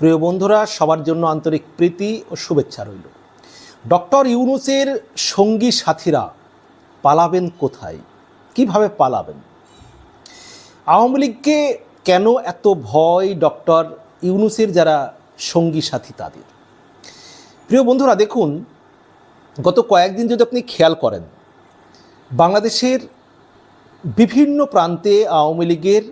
প্রিয় বন্ধুরা, সবার জন্য আন্তরিক প্রীতি ও শুভেচ্ছা রইল। ডক্টর ইউনুসের সঙ্গী সাথীরা পালাবেন কোথায়? কীভাবে পালাবেন? আওয়ামী লীগকে কেন এত ভয় ডক্টর ইউনুসের যারা সঙ্গী সাথী তাদের? প্রিয় বন্ধুরা, দেখুন, গত কয়েকদিন যদি আপনি খেয়াল করেন, বাংলাদেশের বিভিন্ন প্রান্তে আওয়ামী লীগের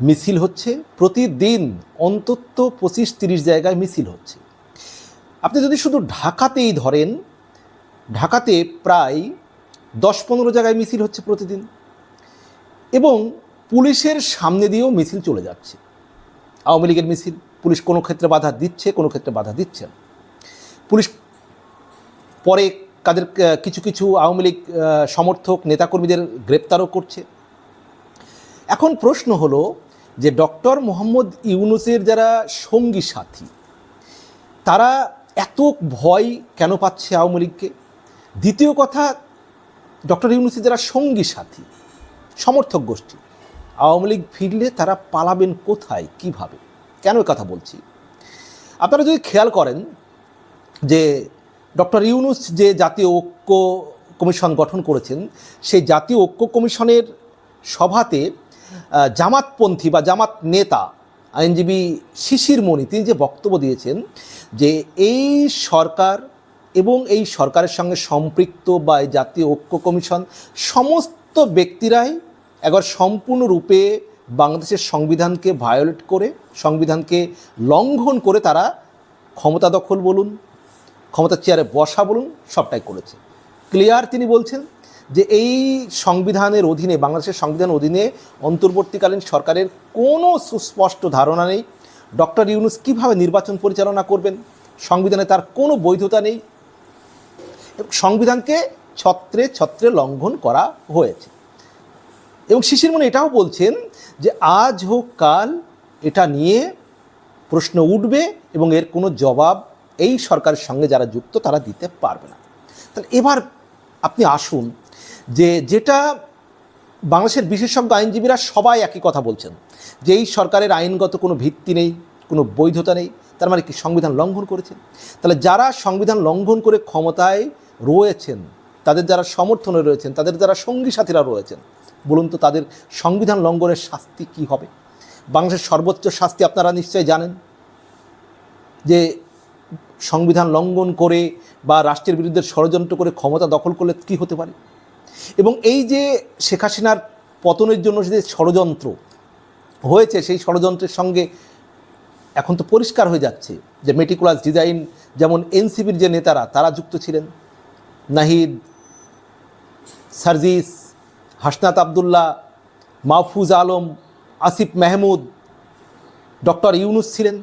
মিছিল হচ্ছে, প্রতিদিন অন্তত পঁচিশ তিরিশ জায়গায় মিছিল হচ্ছে। আপনি যদি শুধু ঢাকাতেই ধরেন, ঢাকাতে প্রায় দশ পনেরো জায়গায় মিছিল হচ্ছে প্রতিদিন এবং পুলিশের সামনে দিয়েও মিছিল চলে যাচ্ছে। আওয়ামী লীগের মিছিল, পুলিশ কোনো ক্ষেত্রে বাধা দিচ্ছে, কোনো ক্ষেত্রে বাধা দিচ্ছে না। পুলিশ পরে কাদের, কিছু কিছু আওয়ামী লীগ সমর্থক, নেতাকর্মীদের গ্রেপ্তারও করছে। এখন প্রশ্ন হলো যে ডক্টর মোহাম্মদ ইউনুসের যারা সঙ্গী সাথী, তারা এত ভয় কেন পাচ্ছে আওয়ামী লীগকে? দ্বিতীয় কথা, ডক্টর ইউনুসের যারা সঙ্গী সাথী, সমর্থক গোষ্ঠী, আওয়ামী লীগ ফিরলে তারা পালাবেন কোথায়, কীভাবে? কেন কথা বলছি? আপনারা যদি খেয়াল করেন যে ডক্টর ইউনুস যে জাতীয় ঐক্য কমিশন গঠন করেছেন, সেই জাতীয় ঐক্য কমিশনের সভাতে জামাতপন্থী বা জামাত নেতা, আইনজীবী শিশির মণি, তিনি যে বক্তব্য দিয়েছেন যে এই সরকার এবং এই সরকারের সঙ্গে সম্পৃক্ত বা এই জাতীয় ঐক্য কমিশন সমস্ত ব্যক্তিরাই একবার সম্পূর্ণরূপে বাংলাদেশের সংবিধানকে ভায়োলেট করে, সংবিধানকে লঙ্ঘন করে তারা ক্ষমতা দখল বলুন, ক্ষমতার চেয়ারে বসা বলুন, সবটাই করেছে। ক্লিয়ার তিনি বলছেন? যে এই সংবিধানের অধীনে, বাংলাদেশের সংবিধানের অধীনে অন্তর্বর্তীকালীন সরকারের কোনো সুস্পষ্ট ধারণা নেই। ডক্টর ইউনুস কীভাবে নির্বাচন পরিচালনা করবেন? সংবিধানে তার কোনো বৈধতা নেই। সংবিধানকে ছত্রে ছত্রে লঙ্ঘন করা হয়েছে। এবং শিশির মনে এটাও বলছেন যে আজ হোক কাল এটা নিয়ে প্রশ্ন উঠবে এবং এর কোনো জবাব এই সরকারের সঙ্গে যারা যুক্ত তারা দিতে পারবে না। তাহলে এবার আপনি আসুন যে যেটা বাংলাদেশের বিশেষজ্ঞ আইনজীবীরা সবাই একই কথা বলছেন, যে এই সরকারের আইনগত কোনো ভিত্তি নেই, কোনো বৈধতা নেই, তার মানে কি সংবিধান লঙ্ঘন করেছে তাহলে যারা সংবিধান লঙ্ঘন করে ক্ষমতায় রয়েছেন, তাদের যারা সমর্থনে রয়েছেন, তাদের যারা সঙ্গী সাথীরা রয়েছেন, বলুন তো তাদের সংবিধান লঙ্ঘনের শাস্তি কি হবে? বাংলাদেশের সর্বোচ্চ শাস্তি আপনারা নিশ্চয়ই জানেন, যে সংবিধান লঙ্ঘন করে বা রাষ্ট্রের বিরুদ্ধে ষড়যন্ত্র করে ক্ষমতা দখল করলে কি হতে পারে? এবং এই যে শেখ হাসিনার পতনের জন্য যে ষড়যন্ত্র হয়েছে, সেই ষড়যন্ত্রের সঙ্গে এখন তো পরিষ্কার হয়ে যাচ্ছে যে মেটিকুলাস ডিজাইন, যেমন এনসিপির যে নেতারা, তারা যুক্ত ছিলেন। নাহিদ, সার্জিস, হাসনাত আবদুল্লাহ, মাহফুজ আলম, আসিফ মেহমুদ, ডক্টর ইউনুস ছিলেন,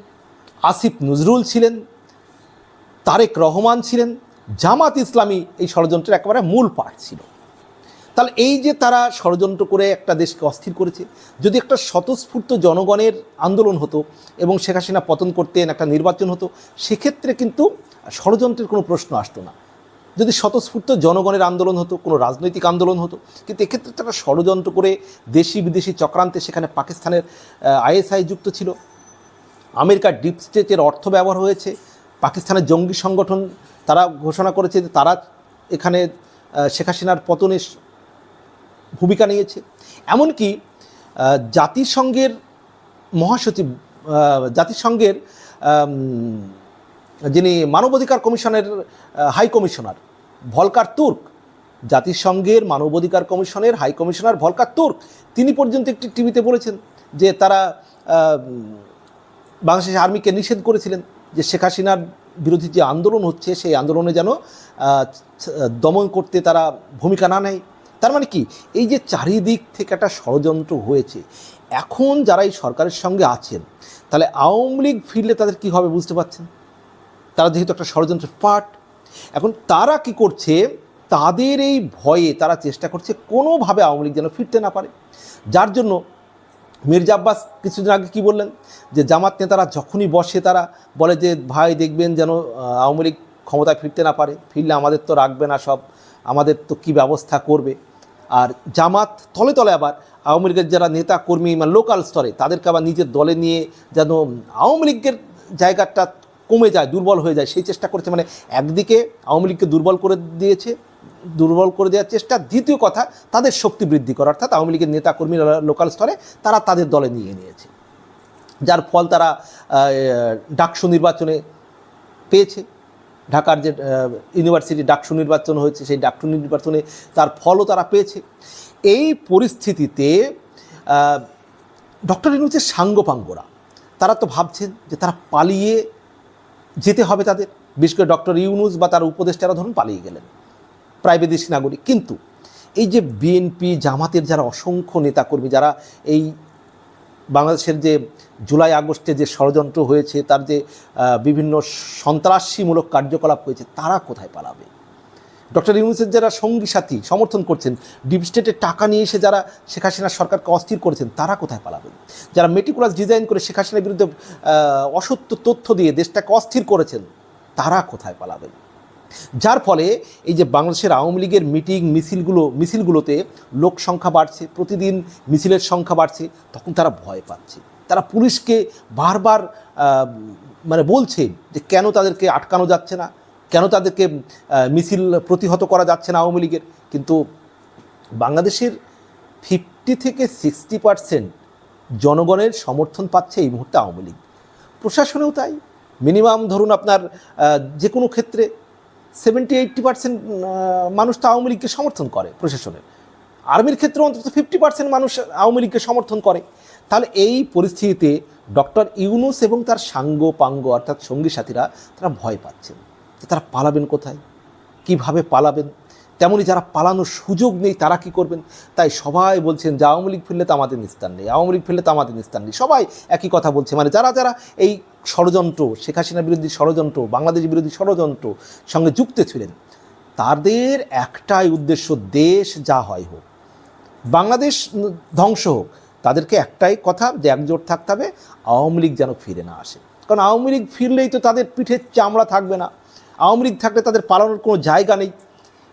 আসিফ নজরুল ছিলেন, তারেক রহমান ছিলেন, জামাত ইসলামী এই ষড়যন্ত্রের একেবারে মূল পাঠ ছিল। তাহলে এই যে তারা ষড়যন্ত্র করে একটা দেশকে অস্থির করেছে, যদি একটা স্বতঃস্ফূর্ত জনগণের আন্দোলন হতো এবং শেখ হাসিনা পতন করতেন, একটা নির্বাচন হতো, সেক্ষেত্রে কিন্তু ষড়যন্ত্রের কোনো প্রশ্ন আসতো না। যদি স্বতঃস্ফূর্ত জনগণের আন্দোলন হতো, কোনো রাজনৈতিক আন্দোলন হতো, কিন্তু এক্ষেত্রে তারা ষড়যন্ত্র করে দেশি বিদেশি চক্রান্তে সেখানে পাকিস্তানের আইএসআই যুক্ত ছিল। আমেরিকার ডিপ স্টেটের অর্থ ব্যবহার হয়েছে। পাকিস্তানের জঙ্গি সংগঠন তারা ঘোষণা করেছে যে তারা এখানে শেখ হাসিনার পতনে ভূমিকা নিয়েছে। এমনকি জাতিসংঘের মহাসচিব জাতিসংঘের যিনি মানবাধিকার কমিশনের হাই কমিশনার, ভলকার তুর্ক, জাতিসংঘের মানবাধিকার কমিশনের হাই কমিশনার ভলকার তুর্ক, তিনি পর্যন্ত একটি টিভিতে বলেছেন যে তারা বাংলাদেশ আর্মিকে নিষেধ করেছিলেন যে শেখ হাসিনার বিরোধী যে আন্দোলন হচ্ছে, সেই আন্দোলনে যেন দমন করতে তারা ভূমিকা না নেয়। তার মানে কি? এই যে চারিদিক থেকে একটা ষড়যন্ত্র হয়েছে, এখন যারা এই সরকারের সঙ্গে আছেন, তাহলে আওয়ামী লীগ ফিরলে তাদের কি হবে বুঝতে পারছেন? তারা যেহেতু একটা ষড়যন্ত্রের পার্ট এখন তারা কি করছে? তাদের এই ভয়ে তারা চেষ্টা করছে কোনোভাবে আওয়ামী লীগ যেন ফিরতে না পারে। যার জন্য মির্জা আব্বাস কিছুদিন আগে কী বললেন? যে জামাত নেতারা যখনই বসে তারা বলে যে, ভাই, দেখবেন যেন আওয়ামী লীগ ক্ষমতায় ফিরতে না পারে। ফিরলে আমাদের তো রাখবে না সব। আমাদের তো কী ব্যবস্থা করবে? আর জামাত তলে তলে আবার আওয়ামী লীগের যারা নেতা, কর্মী মানে লোকাল স্তরে, তাদেরকে আবার নিজের দলে নিয়ে যেন আওয়ামী লীগের জায়গাটা কমে যায়, দুর্বল হয়ে যায়, সেই চেষ্টা করছে। মানে একদিকে আওয়ামী লীগকে দুর্বল করে দিয়েছে, দুর্বল করে দেওয়ার চেষ্টা। দ্বিতীয় কথা, তাদের শক্তি বৃদ্ধি করা, অর্থাৎ আওয়ামী লীগের নেতা কর্মীরা লোকাল স্তরে তারা তাদের দলে নিয়ে নিয়েছে। যার ফল তারা ডাকসু নির্বাচনে পেয়েছে। ঢাকার যে ইউনিভার্সিটি ডাকসু নির্বাচন হয়েছে, সেই ডাকসু নির্বাচনে তার ফলও তারা পেয়েছে। এই পরিস্থিতিতে ডক্টর ইনুজের সাঙ্গপাঙ্গরা। তারা তো ভাবছেন যে তারা পালিয়ে যেতে হবে তাদের। বিশেষ করে ডক্টর ইউনুস বা তার উপদেষ্টারা ধরুন পালিয়ে গেলেন প্রায় বিদেশি নাগরিক। কিন্তু এই যে বিএনপি জামাতের যারা অসংখ্য নেতাকর্মী, যারা এই বাংলাদেশের যে জুলাই আগস্টে যে ষড়যন্ত্র হয়েছে, তার যে বিভিন্ন সন্ত্রাসীমূলক কার্যকলাপ হয়েছে, তারা কোথায় পালাবে? ডক্টর ইউনুসের যারা সঙ্গী সাথী সমর্থন করছেন, ডিপ স্টেটের টাকা নিয়ে এসে যারা শেখ হাসিনার সরকারকে অস্থির করেছেন, তারা কোথায় পালাবেন যারা মেটিকুলাস ডিজাইন করে শেখ হাসিনার বিরুদ্ধে অসত্য তথ্য দিয়ে দেশটাকে অস্থির করেছেন, তারা কোথায় পালাবেন যার ফলে এই যে বাংলাদেশের আওয়ামী লীগের মিটিং, মিছিলগুলো, মিছিলগুলোতে লোক সংখ্যা বাড়ছে, প্রতিদিন মিছিলের সংখ্যা বাড়ছে, তখন তারা ভয় পাচ্ছে। তারা পুলিশকে বারবার মানে বলছে যে কেন তাদেরকে আটকানো যাচ্ছে না, কেন তাদেরকে মিছিল প্রতিহত করা যাচ্ছে না আওয়ামী লীগের। কিন্তু বাংলাদেশের ফিফটি থেকে সিক্সটি পার্সেন্ট জনগণের সমর্থন পাচ্ছে এই মুহূর্তে আওয়ামী লীগ। প্রশাসনেও তাই। মিনিমাম ধরুন আপনার যে কোনো ক্ষেত্রে সেভেন্টি এইট্টি পার্সেন্ট মানুষ তো আওয়ামী লীগকে সমর্থন করে প্রশাসনের আর্মির ক্ষেত্রে অন্তত ফিফটি পার্সেন্ট মানুষ আওয়ামী লীগকে সমর্থন করে। তাহলে এই পরিস্থিতিতে ডক্টর ইউনুস এবং তার সাঙ্গ পাঙ্গ অর্থাৎ সঙ্গী সাথীরা তারা ভয় পাচ্ছেন যে তারা পালাবেন কোথায়? কীভাবে পালাবেন? তেমনি যারা পালানোর সুযোগ নেই, তারা কি করবেন? তাই সবাই বলছেন যে আওয়ামী লীগ ফিরলে তো আমাদের নিস্তার নেই, আওয়ামী লীগ ফিরলে তো আমাদের নিস্তার নেই। সবাই একই কথা বলছে। মানে যারা যারা এই ষড়যন্ত্র, শেখ হাসিনা বিরোধী ষড়যন্ত্র, বাংলাদেশ বিরোধী ষড়যন্ত্র সঙ্গে যুক্ত ছিলেন, তাদের একটাই উদ্দেশ্য দেশ যা হয় হোক, বাংলাদেশ ধ্বংস হোক, তাদেরকে একটাই কথা যে একজোট থাকতে হবে, আওয়ামী লীগ যেন ফিরে না আসে। কারণ আওয়ামী লীগ ফিরলেই তো তাদের পিঠের চামড়া থাকবে না। আওয়ামী লীগ থাকলে তাদের পালানোর কোনো জায়গা নেই।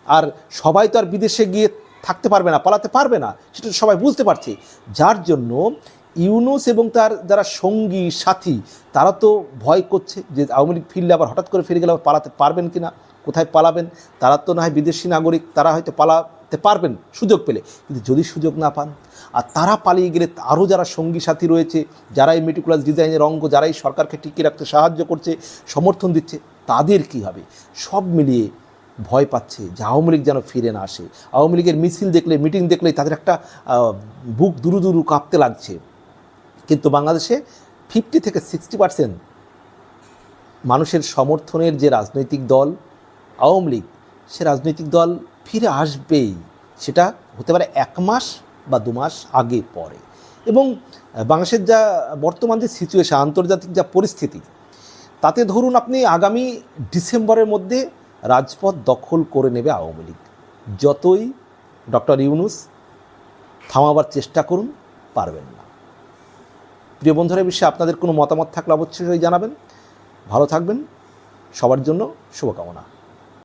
আর সবাই তো আর বিদেশে গিয়ে থাকতে পারবে না, পালাতে পারবে না, সেটা সবাই বুঝতে পারছে। যার জন্য ইউনুস এবং তার যারা সঙ্গী, সাথী, তারা তো ভয় করছে যে আওয়ামী লীগ ফিরলে আবার হঠাৎ করে ফিরে গেলে আবার পালাতে পারবেন কি না কোথায় পালাবেন, তারা তো না হয় বিদেশি নাগরিক, তারা হয়তো পালাতে পারবেন সুযোগ পেলে। কিন্তু যদি সুযোগ না পান, আর তারা পালিয়ে গেলে আরও যারা সঙ্গী, সাথী রয়েছে, যারা এই মেটিকুলাস ডিজাইনের অঙ্গ যারাই সরকারকে টিকিয়ে রাখতে সাহায্য করছে, সমর্থন দিচ্ছে, তাদের কি হবে? সব মিলিয়ে ভয় পাচ্ছে যে আওয়ামী লীগ যেন ফিরে না আসে। আওয়ামী লীগের মিছিল দেখলে, মিটিং দেখলেই তাদের একটা বুক দুরু দুরু কাঁপতে লাগছে। কিন্তু বাংলাদেশে ফিফটি থেকে সিক্সটি পার্সেন্ট মানুষের সমর্থনের যে রাজনৈতিক দল, আওয়ামী লীগ, সে রাজনৈতিক দল ফিরে আসবেই। সেটা হতে পারে এক মাস বা দু মাস আগে পরে। এবং বাংলাদেশের যা বর্তমান যে সিচুয়েশন আন্তর্জাতিক যা পরিস্থিতি, তাতে ধরুন আপনি আগামী ডিসেম্বরের মধ্যে রাজপথ দখল করে নেবে আওয়ামী লীগ। যতই ডক্টর ইউনুস থামাবার চেষ্টা করুন, পারবেন না। প্রিয় বন্ধুরা বিষয়ে আপনাদের কোনো মতামত থাকলে অবশ্যই জানাবেন। ভালো থাকবেন। সবার জন্য শুভকামনা।